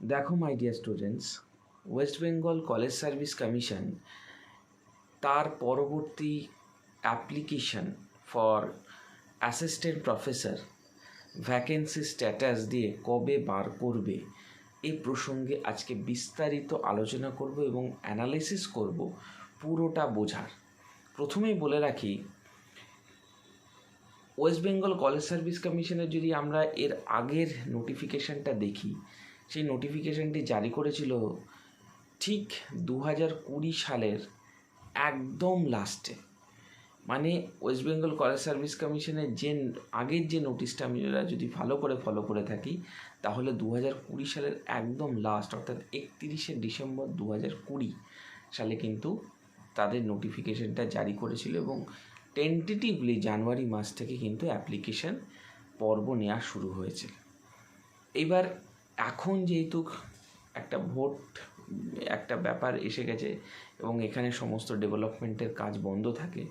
দেখো my dear students West Bengal college service commission তার পরবর্তী application for assistant professor vacancy status দিয়ে কবে বার করবে এই প্রসঙ্গে আজকে বিস্তারিত আলোচনা করব এবং অ্যানালিসিস করব পুরোটা বোঝার। প্রথমেই বলে রাখি ওয়েস্ট বেঙ্গল কলেজ সার্ভিস কমিশনের যদি আমরা এর আগের নোটিফিকেশানটা দেখি সেই নোটিফিকেশানটি জারি করেছিল ঠিক দু হাজার কুড়ি সালের একদম লাস্টে মানে ওয়েস্ট বেঙ্গল কলেজ সার্ভিস কমিশনের যে, আগের যে নোটিশটা আমরা যদি ভালো করে ফলো করে থাকি, তাহলে দু হাজার কুড়ি সালের একদম লাস্ট অর্থাৎ একত্রিশে ডিসেম্বর দু হাজার কুড়ি সালে কিন্তু তাদের নোটিফিকেশনটা জারি করেছিল এবং টেন্টেটিভলি জানুয়ারি মাস থেকে কিন্তু অ্যাপ্লিকেশন পর্ব নেওয়া শুরু হয়েছিল এইবার এখন যেহেতু একটা ভোট, একটা ব্যাপার এসে গেছে এবং এখানে সমস্ত ডেভেলপমেন্টের কাজ বন্ধ থাকে,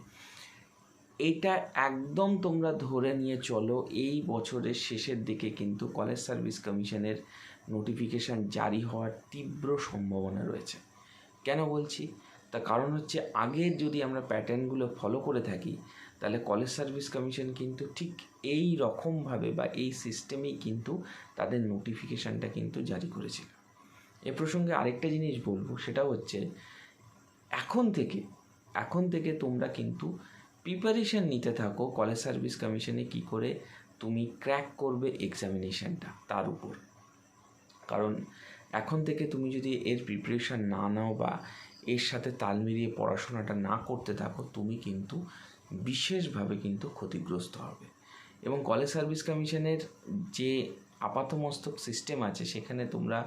এটা একদম তোমরা ধরে নিয়ে চলো, এই বছরের শেষের দিকে কিন্তু কলেজ সার্ভিস কমিশনের নোটিফিকেশান জারি হওয়ার তীব্র সম্ভাবনা রয়েছে। কেন বলছি? তার কারণ হচ্ছে আগের যদি আমরা প্যাটার্নগুলো ফলো করে থাকি, তাহলে কলেজ সার্ভিস কমিশন কিন্তু ঠিক এই রকমভাবে বা এই সিস্টেমেই কিন্তু তাদের নোটিফিকেশানটা কিন্তু জারি করেছিল। এ প্রসঙ্গে আরেকটা জিনিস বলব, সেটা হচ্ছে এখন থেকে এখন থেকে তোমরা কিন্তু প্রিপারেশন নিতে থাকো কলেজ সার্ভিস কমিশনে কি করে তুমি ক্র্যাক করবে এক্সামিনেশনটা তার উপর। কারণ এখন থেকে তুমি যদি এর প্রিপারেশন না নাও বা এর সাথে তাল মিলিয়ে পড়াশোনাটা না করতে থাকো, তুমি কিন্তু বিশেষভাবে কিন্তু ক্ষতিগ্রস্ত হবে। এবং কলেজ সার্ভিস কমিশনের যে আপাতমস্তক সিস্টেম আছে, সেখানে তোমরা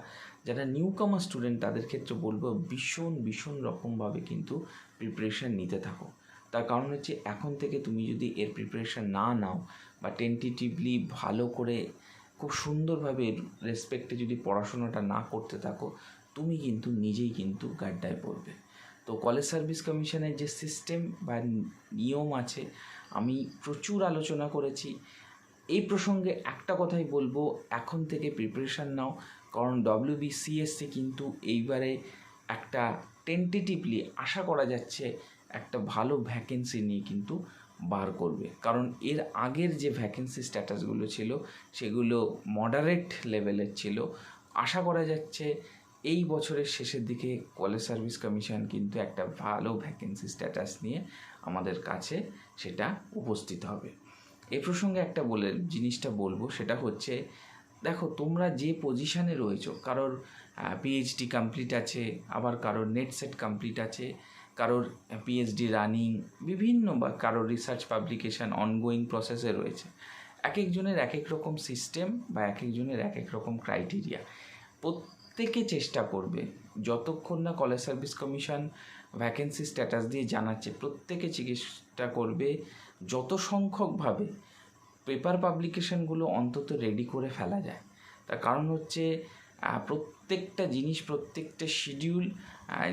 যারা নিউ কামার স্টুডেন্ট তাদের ক্ষেত্রে বলব ভীষণ ভীষণ রকমভাবে কিন্তু প্রিপারেশান নিতে থাকো। তার কারণ হচ্ছে এখন থেকে তুমি যদি এর প্রিপারেশান না নাও বা টেন্টেটিভলি ভালো করে, খুব সুন্দরভাবে রেসপেক্টে যদি পড়াশোনাটা না করতে থাকো তুমি কিন্তু নিজেই কিন্তু গাড্ডায় পড়বে। তো কলেজ সার্ভিস কমিশনের যে সিস্টেম বা নিয়ম আছে, আমি প্রচুর আলোচনা করেছি। এই প্রসঙ্গে একটা কথাই বলব, এখন থেকে প্রিপারেশান নাও, কারণ ডব্লিউবিসিএসসি কিন্তু এইবারে একটা টেন্টেটিভলি আশা করা যাচ্ছে একটা ভালো ভ্যাকেন্সি নিয়ে কিন্তু বার করবে। কারণ এর আগের যে ভ্যাকেন্সি স্ট্যাটাসগুলো ছিল, সেগুলো মডারেট লেভেলের ছিল। আশা করা যাচ্ছে এই বছরের শেষের দিকে কলেজ সার্ভিস কমিশন কিন্তু একটা ভালো ভ্যাকেন্সি স্ট্যাটাস নিয়ে আমাদের কাছে সেটা উপস্থিত হবে। এ প্রসঙ্গে একটা বলে, জিনিসটা বলব, সেটা হচ্ছে, দেখো তোমরা যে পজিশানে রয়েছো, কারোর পিএইচডি কমপ্লিট আছে, আবার কারোর নেট সেট কমপ্লিট আছে, কারোর পিএইচডি রানিং বিভিন্ন বা কারোর রিসার্চ পাবলিকেশান অনগোয়িং প্রসেসে রয়েছে এক একজনের এক এক রকম সিস্টেম বা এক একজনের এক এক রকম ক্রাইটেরিয়া প্রত্যেকে চেষ্টা করবে। যতক্ষণ না college service commission vacancy status দিয়ে জানাচ্ছে, প্রত্যেকে চেষ্টা করবে যত সংখ্যকভাবে পেপার পাবলিকেশনগুলো অন্তত রেডি করে ফেলা যায়। তার কারণ হচ্ছে প্রত্যেকটা জিনিস, প্রত্যেকটা শিডিউল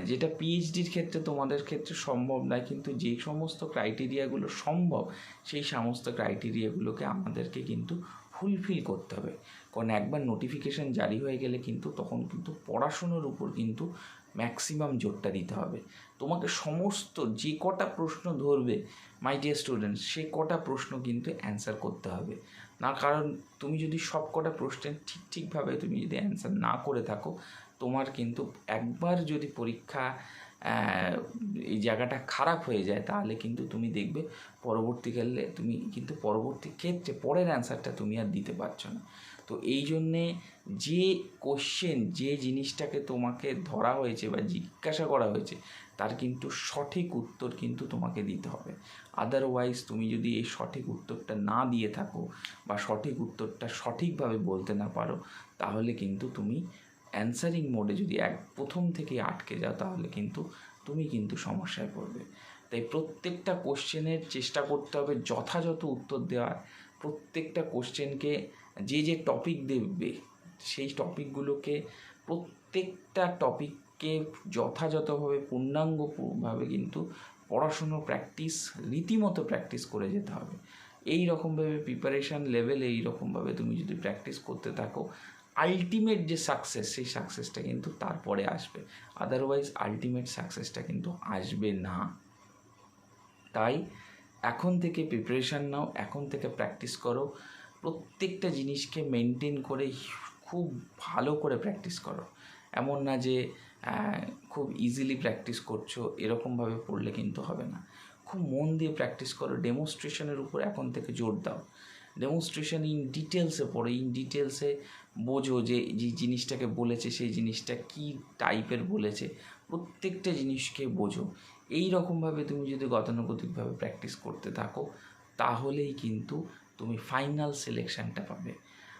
যেটা পিএইচডির ক্ষেত্রে তোমাদের ক্ষেত্রে সম্ভব নয়, কিন্তু যে সমস্ত ক্রাইটেরিয়াগুলো সম্ভব, সেই সমস্ত ক্রাইটেরিয়াগুলোকে আমাদেরকে কিন্তু ফুলফিল করতে হবে। কারণ একবার নোটিফিকেশান জারি হয়ে গেলে কিন্তু তখন কিন্তু পড়াশুনোর উপর কিন্তু ম্যাক্সিমাম জোরটা দিতে হবে। তোমাকে সমস্ত যে কটা প্রশ্ন ধরবে মাই ডিয়ার স্টুডেন্টস সে কটা প্রশ্ন কিন্তু অ্যান্সার করতে হবে। না, কারণ তুমি যদি সব কটা প্রশ্নের ঠিক ঠিকভাবে তুমি যদি অ্যান্সার না করে থাকো, তোমার কিন্তু একবার যদি পরীক্ষা এই জায়গাটা খারাপ হয়ে যায়, তাহলে কিন্তু তুমি দেখবে পরবর্তীকালে তুমি কিন্তু পরবর্তী ক্ষেত্রে পরের অ্যান্সারটা তুমি আর দিতে পারছ না। তো এই জন্যে যে কোশ্চেন যে জিনিসটাকে তোমাকে ধরা হয়েছে বা জিজ্ঞাসা করা হয়েছে, তার কিন্তু সঠিক উত্তর কিন্তু তোমাকে দিতে হবে। আদারওয়াইজ তুমি যদি এই সঠিক উত্তরটা না দিয়ে থাকো বা সঠিক উত্তরটা সঠিকভাবে বলতে না পারো, তাহলে কিন্তু তুমি অ্যান্সারিং মোডে যদি এক প্রথম থেকে আটকে যাও, তাহলে কিন্তু তুমি কিন্তু সমস্যায় পড়বে। তাই প্রত্যেকটা কোশ্চেনের চেষ্টা করতে হবে যথাযথ উত্তর দেওয়ার। প্রত্যেকটা কোশ্চেনকে যে যে টপিক দেবে সেই টপিকগুলোকে প্রত্যেকটা টপিককে যথাযথভাবে পূর্ণাঙ্গভাবে কিন্তু পড়াশুনো প্র্যাকটিস, রীতিমতো প্র্যাকটিস করে যেতে হবে। এই রকমভাবে প্রিপারেশান লেভেলে এই রকমভাবে তুমি যদি প্র্যাকটিস করতে থাকো আলটিমেট যে সাকসেস সেই সাকসেসটা কিন্তু তারপরে আসবে। আদারওয়াইজ আলটিমেট সাকসেসটা কিন্তু আসবে না। তাই এখন থেকে প্রিপারেশান নাও, এখন থেকে প্র্যাকটিস করো। প্রত্যেকটা জিনিসকে মেনটেন করে খুব ভালো করে প্র্যাকটিস করো। এমন না যে খুব ইজিলি প্র্যাকটিস করছ, এরকমভাবে পড়লে কিন্তু হবে না। খুব মন দিয়ে প্র্যাকটিস করো ডেমনস্ট্রেশনের উপর এখন থেকে জোর দাও। ডেমনস্ট্রেশন ইন ডিটেলসে পড়ো ইন ডিটেলসে বোঝো যে যে জিনিসটাকে বলেছে, সেই জিনিসটা কী টাইপের বলেছে, প্রত্যেকটা জিনিসকে বোঝো। এই রকমভাবে তুমি যদি গতানুগতিকভাবে প্র্যাকটিস করতে থাকো, তাহলেই কিন্তু তুমি ফাইনাল সিলেকশানটা পাবে।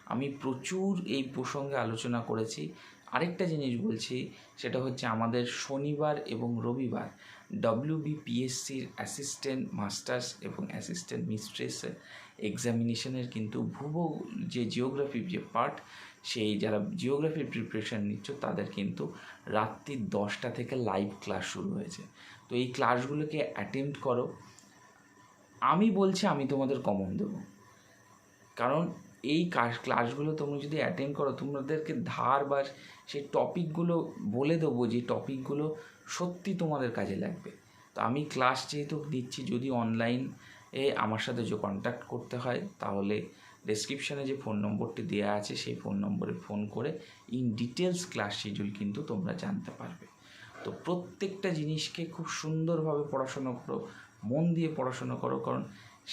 আমি প্রচুর এই প্রসঙ্গে আলোচনা করেছি। আরেকটা জিনিস বলছি, সেটা হচ্ছে আমাদের শনিবার এবং রবিবার ডব্লিউবিপিএসসির অ্যাসিস্ট্যান্ট মাস্টার্স এবং অ্যাসিস্ট্যান্ট মিস্ট্রেস এক্সামিনেশনের কিন্তু ভূগোল যে জিওগ্রাফির যে পার্ট সেই যারা জিওগ্রাফির প্রিপারেশান নিচ্ছ, তাদের কিন্তু রাত্রি দশটা থেকে লাইভ ক্লাস শুরু হয়েছে। তো এই ক্লাসগুলোকে অ্যাটেম্প্ট করো। আমি বলছি, আমি তোমাদের কমন দেবো। কারণ এই ক্লাসগুলো তোমরা যদি অ্যাটেন্ড করো, তোমাদেরকে ধার বা সেই টপিকগুলো বলে দেবো যে টপিকগুলো সত্যি তোমাদের কাজে লাগবে। তো আমি ক্লাস যেহেতু দিচ্ছি, যদি অনলাইন এ আমার সাথে যে কন্ট্যাক্ট করতে হয়, তাহলে ডেসক্রিপশানে যে ফোন নম্বরটি দেওয়া আছে, সেই ফোন নম্বরে ফোন করে ইন ডিটেলস ক্লাস শিডিউল কিন্তু তোমরা জানতে পারবে। তো প্রত্যেকটা জিনিসকে খুব সুন্দরভাবে পড়াশোনা করো, মন দিয়ে পড়াশোনা করো, কারণ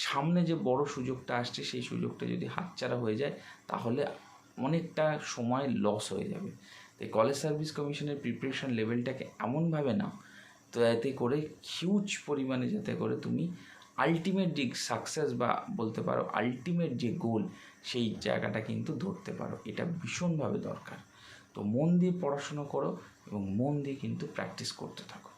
সামনে যে বড় সুযোগটা আসছে, সেই সুযোগটা যদি হাতছাড়া হয়ে যায়, তাহলে অনেকটা সময় লস হয়ে যাবে। তাই কলেজ সার্ভিস কমিশনের প্রিপারেশন লেভেলটাকে এমনভাবে নাও, তো এতে করে হিউজ পরিমাণে যাতে করে তুমি আলটিমেট যে সাকসেস বা বলতে পারো আলটিমেট যে গোল সেই জায়গাটা কিন্তু ধরতে পারো। এটা ভীষণভাবে দরকার। তো মন দিয়ে পড়াশুনো করো এবং মন দিয়ে কিন্তু প্র্যাকটিস করতে থাকো।